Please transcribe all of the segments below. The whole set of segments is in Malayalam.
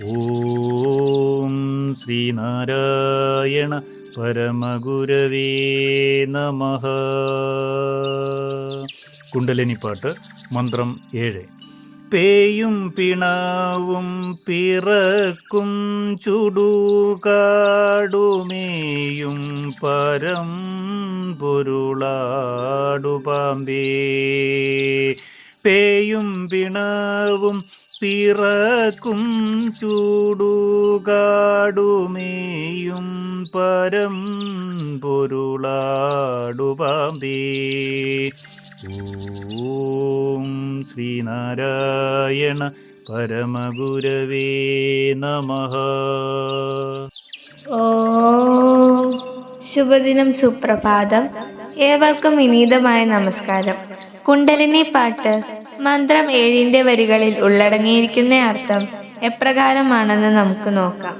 ഓം ശ്രീനാരായണ പരമഗുരവേ നമ. കുണ്ടലിനിപ്പാട്ട് മന്ത്രം ഏഴ്. പേയും പിണാവും പിറക്കും ചുടുകാടുമേയും പരം പൊരുളാടുപാമ്പേ. പേയും പിണവും പിറക്കും ചൂടുകാടുമേയും പരം പൊരുളാടുപാമ്പേ. ഓം ശ്രീനാരായണ പരമഗുരവേ നമ. ഓ ശുഭദിനം സുപ്രഭാതം. ഏവർക്കും വിനീതമായ നമസ്കാരം. കുണ്ടലിനി പാട്ട് മന്ത്രം ഏഴിന്റെ വരികളിൽ ഉള്ളടങ്ങിയിരിക്കുന്ന അർത്ഥം എപ്രകാരമാണെന്ന് നമുക്ക് നോക്കാം.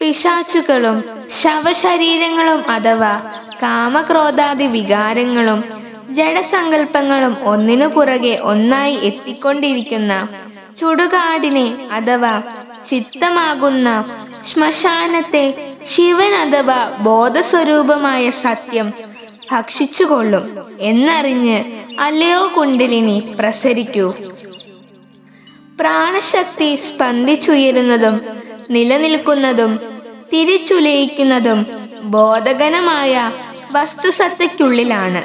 പിശാച്ചുകളും ശവശരീരങ്ങളും അഥവാ കാമക്രോധാദി വികാരങ്ങളും ജഡസങ്കല്പങ്ങളും ഒന്നിനു പുറകെ ഒന്നായി എത്തിക്കൊണ്ടിരിക്കുന്ന ചുടുകാടിനെ അഥവാ ചിത്തമാകുന്ന ശ്മശാനത്തെ ശിവൻ അഥവാ ബോധസ്വരൂപമായ സത്യം ഭക്ഷിച്ചുകൊള്ളും എന്നറിഞ്ഞ് അല്ലയോ കുണ്ടിലിനി പ്രസരിക്കൂ. പ്രാണശക്തി സ്പന്ദിച്ചുയരുന്നതും നിലനിൽക്കുന്നതും തിരിച്ചുലയിക്കുന്നതും ബോധകനമായ വസ്തുസത്തയ്ക്കുള്ളിലാണ്.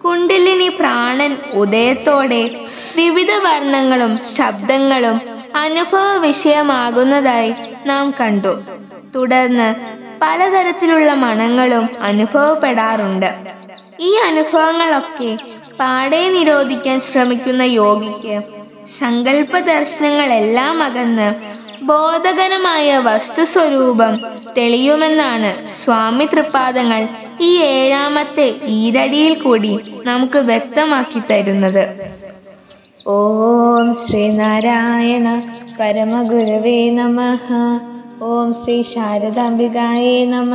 കുണ്ടിലിനി പ്രാണൻ ഉദയത്തോടെ വിവിധ വർണങ്ങളും ശബ്ദങ്ങളും അനുഭവ വിഷയമാകുന്നതായി നാം കണ്ടു. തുടർന്ന് പലതരത്തിലുള്ള മണങ്ങളും അനുഭവപ്പെടാറുണ്ട്. ഈ അനുഭവങ്ങളൊക്കെ പാടെ നിരോധിക്കാൻ ശ്രമിക്കുന്ന യോഗിക്ക് സങ്കല്പ ദർശനങ്ങളെല്ലാം അകന്ന് ബോധകരമായ വസ്തുസ്വരൂപം തെളിയുമെന്നാണ് സ്വാമി തൃപ്പാദങ്ങൾ ഈ ഏഴാമത്തെ ഈരടിയിൽ കൂടി നമുക്ക് വ്യക്തമാക്കി തരുന്നത്. ഓം ശ്രീനാരായണ പരമഗുരവേ നമ. ഓം ശ്രീ ശാരദാംബികായേ നമ.